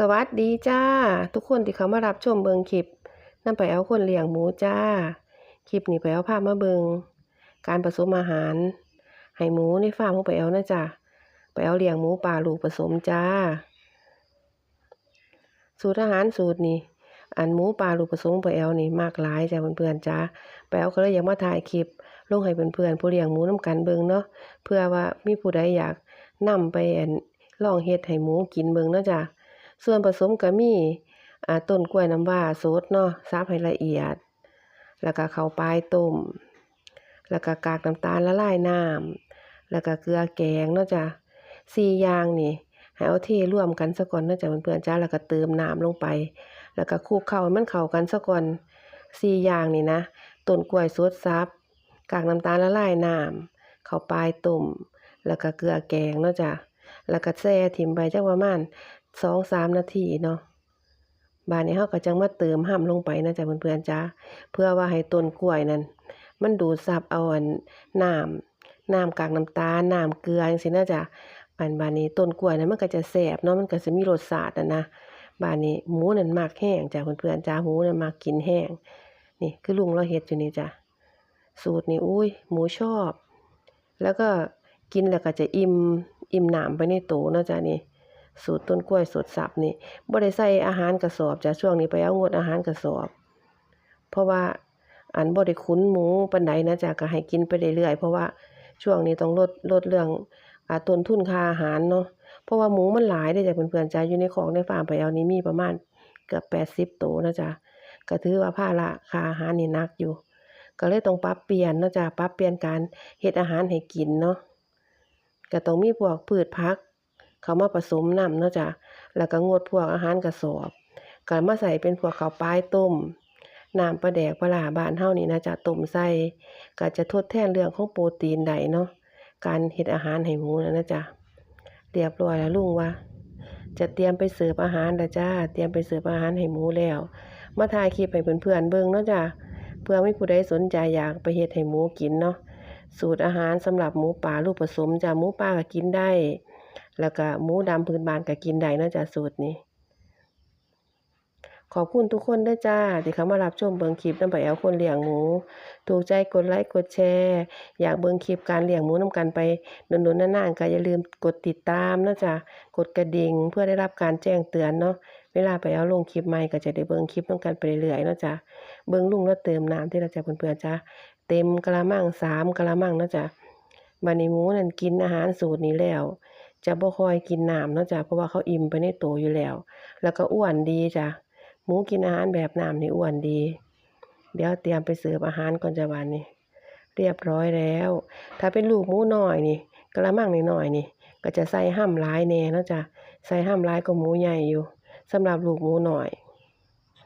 สวัสดีจ้า ทุกคนที่เขามารับชมเบิงคลิปนำไปเอาคนเลี้ยงหมูจ้า คลิปนี้ไปเอาภาพมาเบิงการผสมอาหารให้หมูในฟาร์มของไปเอานะจ้าไปเอาเลี้ยงหมูป่าลูกผสมจ้า สูตรอาหารสูตรนี้อันหมูป่าลูกผสมไปเอานี่มากหลายจ้าเพื่อนๆจ้าไปเอาก็เลยอยากมาถ่ายคลิปลงให้เพื่อนๆผู้เลี้ยงหมูน้ำกันเบิงเนาะเพื่อว่ามีผู้ใดอยากนำไปลองเฮ็ดให้หมูกินเบิงเนาะจ้า ส่วนผสมก็มีต้นกล้วยน้ำว้าสดเนาะสับให้ละเอียด แล้วก็เข้าปลายต้ม แล้วก็กากน้ำตาลละลายน้ำแล้วก็เกลือแกงเนาะจ้ะสี่อย่างนี่ให้เอาเทร่วมกันซะก่อนเนาะจ้ะเพื่อนๆจ้าแล้วก็เติมน้ำลงไป แล้วก็คลุกเข้ามันเข้ากันซะก่อนสี่อย่างนี่นะต้นกล้วยสดซับกากน้ำตาลละลายน้ำเข้าปลายต้มแล้วก็เกลือแกงเนาะจ้ะแล้วก็แช่ถิ่มไปจักประมาณ สองสามนาทีเนาะบานนี้เฮาก็จังมาเติมห้ำลงไปนะจ๊ะเพื่อนๆจ้าเพื่อว่าให้ต้นกล้วยนั้น มันดูดซับเอาอันน้ำน้ำกากน้ำตาลน้ำเกลือจังซี่นะจ๊ะอันบานนี้ต้นกล้วยนั้นมันก็จะแซ่บเนาะมันก็สิมีรสชาติอะนะบานนี้หมูนั้นมักแห้งจ้ะเพื่อนๆจ้าหมูนั้นมักกินแห้งนี่คือลุงเราเฮ็ดอยู่นี่จ้ะสูตรนี้อุ้ยหมูชอบ แล้วก็กินแล้วก็จะอิ่มอิ่มหนามไปในโตเนาะจ้ะนี่ สูตรต้นกล้วยสดสับนี่บ่ได้ใส่อาหารกระสอบจ้ะช่วงนี้ไปเอางดอาหารกระสอบ เพราะว่าอันบ่ได้คุ้นหมูปานใดนะจ้ะก็ให้กินไปเรื่อยๆเพราะว่าช่วงนี้ต้องลดลดเรื่องอ่าต้นทุนค่าอาหารเนาะเพราะว่าหมูมันหลายเด้จ้ะเพื่อนๆจ้ะอยู่ในคอกในฟาร์มไปเอานี่มีประมาณเกือบ80ตัวนะจ้ะก็ถือว่าภาระค่าอาหารนี่นักอยู่ ก็เลยต้องปรับเปลี่ยนนะจ้ะปรับเปลี่ยนการเฮ็ดอาหารให้กินเนาะก็ต้องมีพวกพืชผัก เขามาผสมน้ำเนาะจ้ะแล้วก็งดพวกอาหารกระสอบก็มาใส่เป็นพวกข้าวปลายต้มน้ำปลาแดกปลาร้าบานเฮานี่นะจ้ะต้มใส่ก็จะทดแทนเรื่องของโปรตีนได้เนาะการเฮ็ดอาหารให้หมูนะนะจ้ะเรียบร้อยแล้วลุงว่า จะเตรียมไปเสิร์ฟอาหารแล้วจ้าเตรียมไปเสิร์ฟอาหารให้หมูแล้ว มาถ่ายคลิปให้เพื่อนๆเบิ่งเนาะจ้ะเพื่อไมีผู้ใดสนใจอยากไปเฮ็ดให้หมูกินเนาะสูตรอาหารสำหรับหมูป่าลูกผสมจ้ะหมูป่าก็กินได้ แล้วก็หมูดำพื้นบ้านก็กินได้นะจ้ะสูตรนี้ ขอบคุณทุกคนด้อจ้า ที่เข้ามารับชมเบิงคลิปน้ำไปเอาคนเลี้ยงหมู ถูกใจกดไลค์กดแชร์ อยากเบิงคลิปการเลี้ยงหมูนํกันไปโดนๆนานๆก็อย่าลืมกดติดตามนะจ้ะกดกระดิ่งเพื่อได้รับการแจ้งเตือนเนาะเวลาไปเอาลงคลิปใหม่ก็จะได้เบิ่งคลิปนํกันไปเรื่อยๆนะจ้ะเบิ่งลุงแล้วเติมน้ำที่เราจะเพื่อนๆจ้ะเต็มกะละมังสามกะละมังนะจ้ะบัดนี้หมูนั่นกินอาหารสูตรนี้แล้ว จะบ่ค่อยกินน้ำเนาะจ้ะเพราะว่าเขาอิ่มไปในโตอยู่แล้ว แล้วก็อ้วนดีจ้ะหมูกินอาหารแบบน้ำนี่อ้วนดี เดี๋ยวเตรียมไปเสิร์ฟอาหารก่อนจ้ะวันนี้เรียบร้อยแล้ว ถ้าเป็นลูกหมูหน่อยนี่กระมังน้อยนี่ ก็จะใส่ห้ำหลายแน่เนาะจ้ะใส่ห้ำหลายก็หมูใหญ่อยู่สำหรับลูกหมูหน่อย